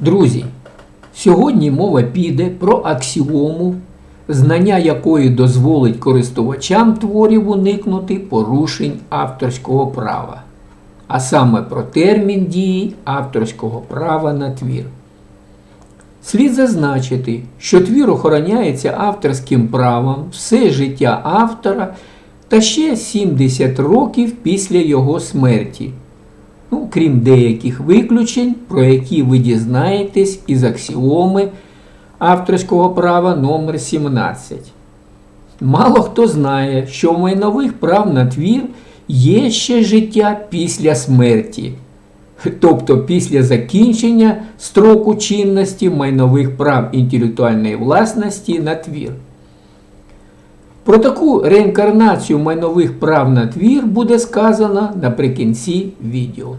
Друзі, сьогодні мова піде про аксіому, знання якої дозволить користувачам творів уникнути порушень авторського права, а саме про термін дії авторського права на твір. Слід зазначити, що твір охороняється авторським правом все життя автора та ще 70 років після його смерті. Ну, крім деяких виключень, про які ви дізнаєтесь із аксіоми авторського права номер 17. Мало хто знає, що в майнових прав на твір є ще життя після смерті, тобто після закінчення строку чинності майнових прав інтелектуальної власності на твір. Про таку реінкарнацію майнових прав на твір буде сказано наприкінці відео.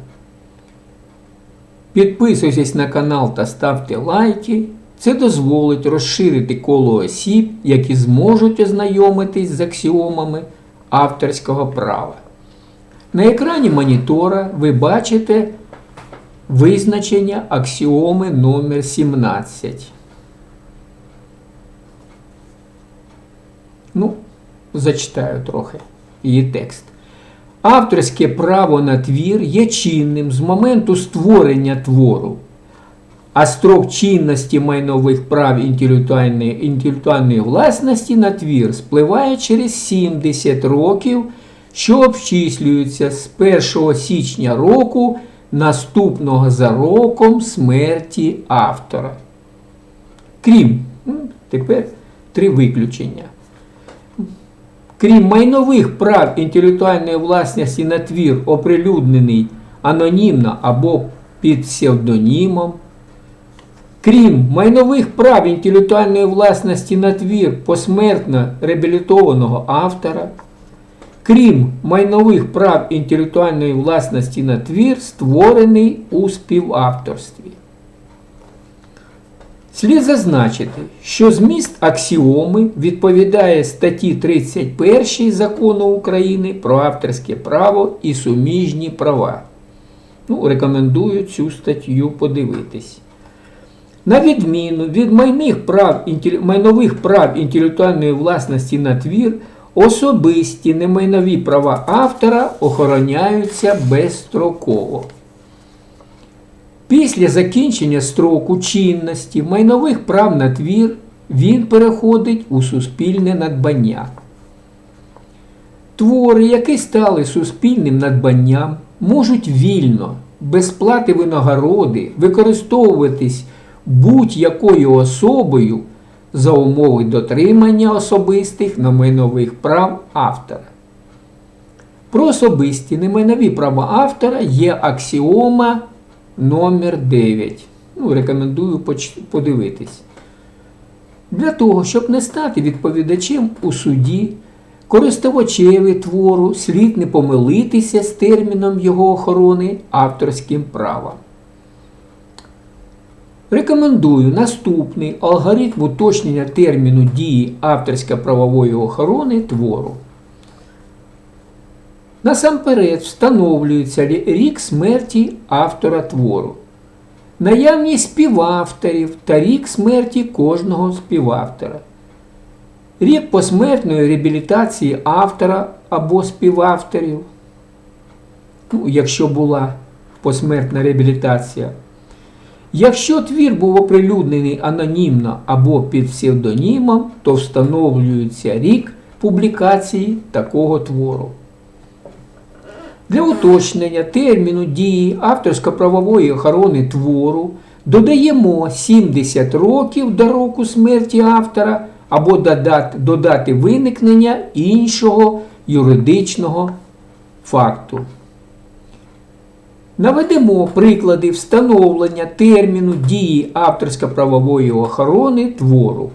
Підписуйтесь на канал та ставте лайки. Це дозволить розширити коло осіб, які зможуть ознайомитись з аксіомами авторського права. На екрані монітора ви бачите визначення аксіоми номер 17. Ну, зачитаю трохи її текст. Авторське право на твір є чинним з моменту створення твору, а строк чинності майнових прав інтелектуальної, інтелектуальної власності на твір спливає через 70 років, що обчислюються з 1 січня року, наступного за роком смерті автора. Крім, тепер три виключення. Крім майнових прав інтелектуальної власності на твір, оприлюднений анонімно або під псевдонімом, крім майнових прав інтелектуальної власності на твір посмертно реабілітованого автора, крім майнових прав інтелектуальної власності на твір, створений у співавторстві. Слід зазначити, що зміст аксіоми відповідає статті 31 закону України про авторське право і суміжні права. Ну, Рекомендую цю статтю подивитись. На відміну від майних прав, майнових прав інтелектуальної власності на твір, особисті немайнові права автора охороняються безстроково. Після закінчення строку чинності майнових прав на твір він переходить у суспільне надбання. Твори, які стали суспільним надбанням, можуть вільно, без плати винагороди, використовуватись будь-якою особою за умови дотримання особистих немайнових прав автора. Про особисті немайнові права автора є аксіома номер 9. Ну, Рекомендую подивитись. Для того, щоб не стати відповідачем у суді, користувачеві твору слід не помилитися з терміном його охорони авторським правом. Рекомендую наступний алгоритм уточнення терміну дії авторсько-правової охорони твору. Насамперед встановлюється рік смерті автора твору, наявність співавторів та рік смерті кожного співавтора, рік посмертної реабілітації автора або співавторів, якщо була посмертна реабілітація. Якщо твір був оприлюднений анонімно або під псевдонімом, то встановлюється рік публікації такого твору. Для уточнення терміну дії авторсько-правової охорони твору додаємо 70 років до року смерті автора або до дати виникнення іншого юридичного факту. Наведемо приклади встановлення терміну дії авторсько-правової охорони твору.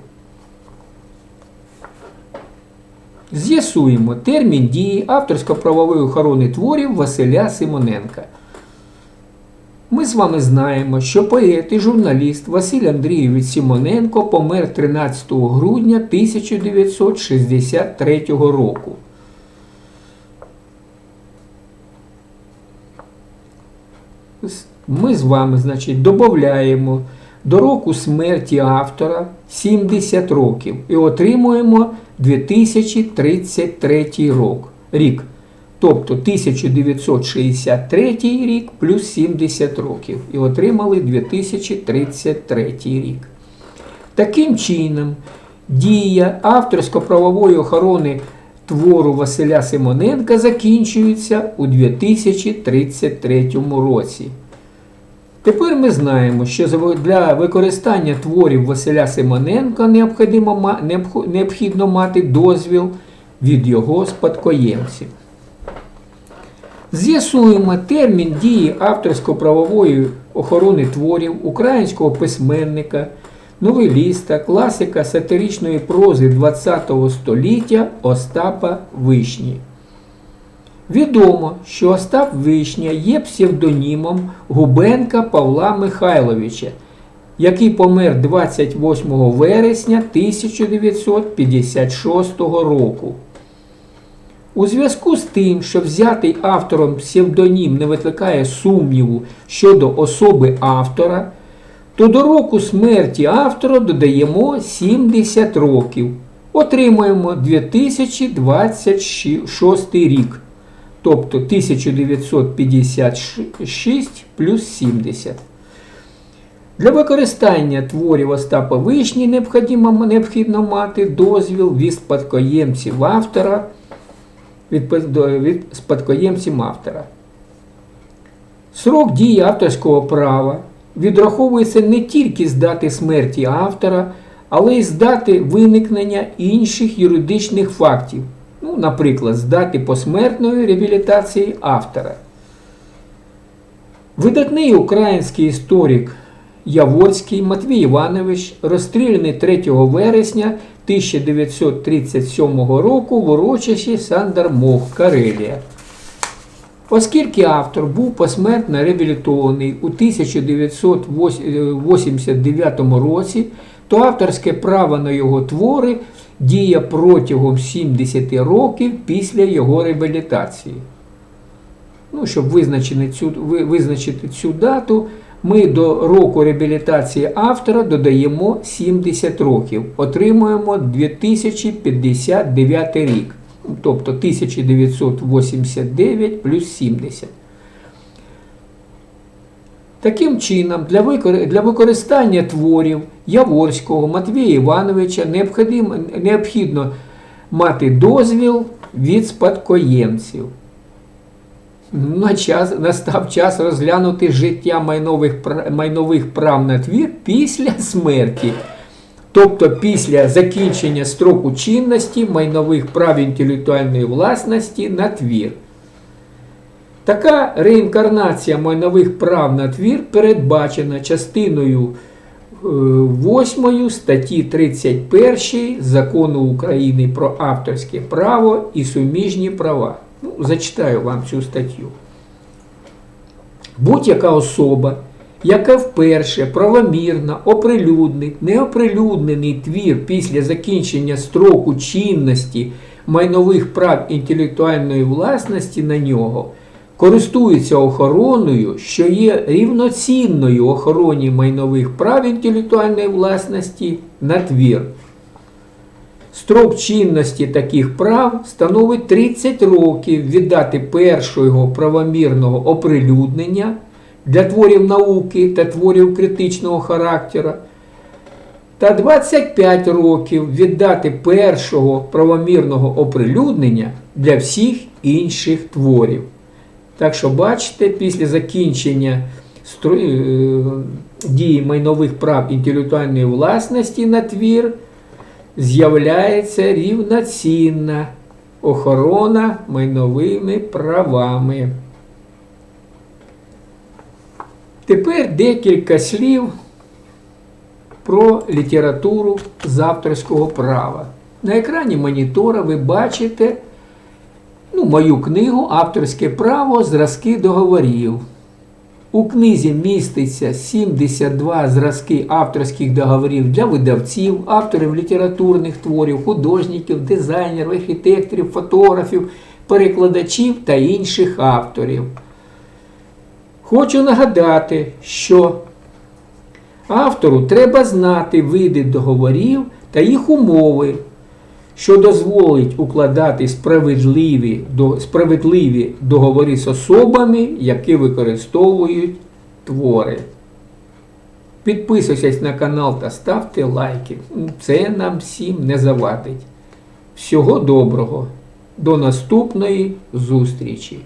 З'ясуємо термін дії авторсько-правової охорони творів Василя Симоненка. Ми з вами знаємо, що поет і журналіст Василь Андрійович Симоненко помер 13 грудня 1963 року. ми з вами, значить, додаємо до року смерті автора 70 років і отримуємо 2033 рок, рік. Тобто 1963 рік плюс 70 років. І отримали 2033 рік. Таким чином, дія авторсько-правової охорони твору Василя Симоненка закінчується у 2033 році. Тепер ми знаємо, що для використання творів Василя Симоненка необхідно, мати дозвіл від його спадкоємців. З'ясуємо термін дії авторсько-правової охорони творів українського письменника, новеліста, класика сатиричної прози ХХ століття Остапа Вишні. Відомо, що Остап Вишня є псевдонімом Губенка Павла Михайловича, який помер 28 вересня 1956 року. У зв'язку з тим, що взятий автором псевдонім не викликає сумніву щодо особи автора, то до року смерті автора додаємо 70 років. Отримуємо 2026 рік, тобто 1956 плюс 70. Для використання творів Остапа Вишні необхідно, необхідно мати дозвіл від спадкоємців автора від, від спадкоємців автора. Срок дії авторського права відраховується не тільки з дати смерті автора, але й з дати виникнення інших юридичних фактів, ну, наприклад, з дати посмертної реабілітації автора. Видатний український історик Яворський Матвій Іванович, розстріляний 3 вересня 1937 року в урочищі Сандармох, Карелія. Оскільки автор був посмертно реабілітований у 1989 році, то авторське право на його твори діє протягом 70 років після його реабілітації. Ну, щоб визначити цю, визначити цю дату, ми до року реабілітації автора додаємо 70 років, отримуємо 2059 рік, тобто 1989 плюс 70. Таким чином, для, використання творів Яворського Матвія Івановича необхідно, мати дозвіл від спадкоємців. На час, настав час розглянути життя майнових, майнових прав на твір після смерті, тобто після закінчення строку чинності майнових прав інтелектуальної власності на твір. Така реінкарнація майнових прав на твір передбачена частиною 8 статті 31 Закону України про авторське право і суміжні права. Ну, зачитаю вам цю статтю. Будь-яка особа, яка вперше правомірно оприлюднить неоприлюднений твір після закінчення строку чинності майнових прав інтелектуальної власності на нього, користується охороною, що є рівноцінною охороні майнових прав інтелектуальної власності на твір. Строк чинності таких прав становить 30 років від дати першого правомірного оприлюднення для творів науки та творів критичного характеру, та 25 років від дати першого правомірного оприлюднення для всіх інших творів. Так що, бачите, після закінчення е, дії майнових прав інтелектуальної власності на твір з'являється рівноцінна охорона майновими правами. Тепер декілька слів про літературу з авторського права. На екрані монітора ви бачите ну, мою книгу Авторське право зразки договорів. У книзі міститься 72 зразки авторських договорів для видавців, авторів літературних творів, художників, дизайнерів, архітекторів, фотографів, перекладачів та інших авторів. Хочу нагадати, що автору треба знати види договорів та їх умови, що дозволить укладати справедливі, справедливі договори з особами, які використовують твори. Підписуйтесь на канал та ставте лайки. Це нам всім не завадить. Всього доброго. До наступної зустрічі!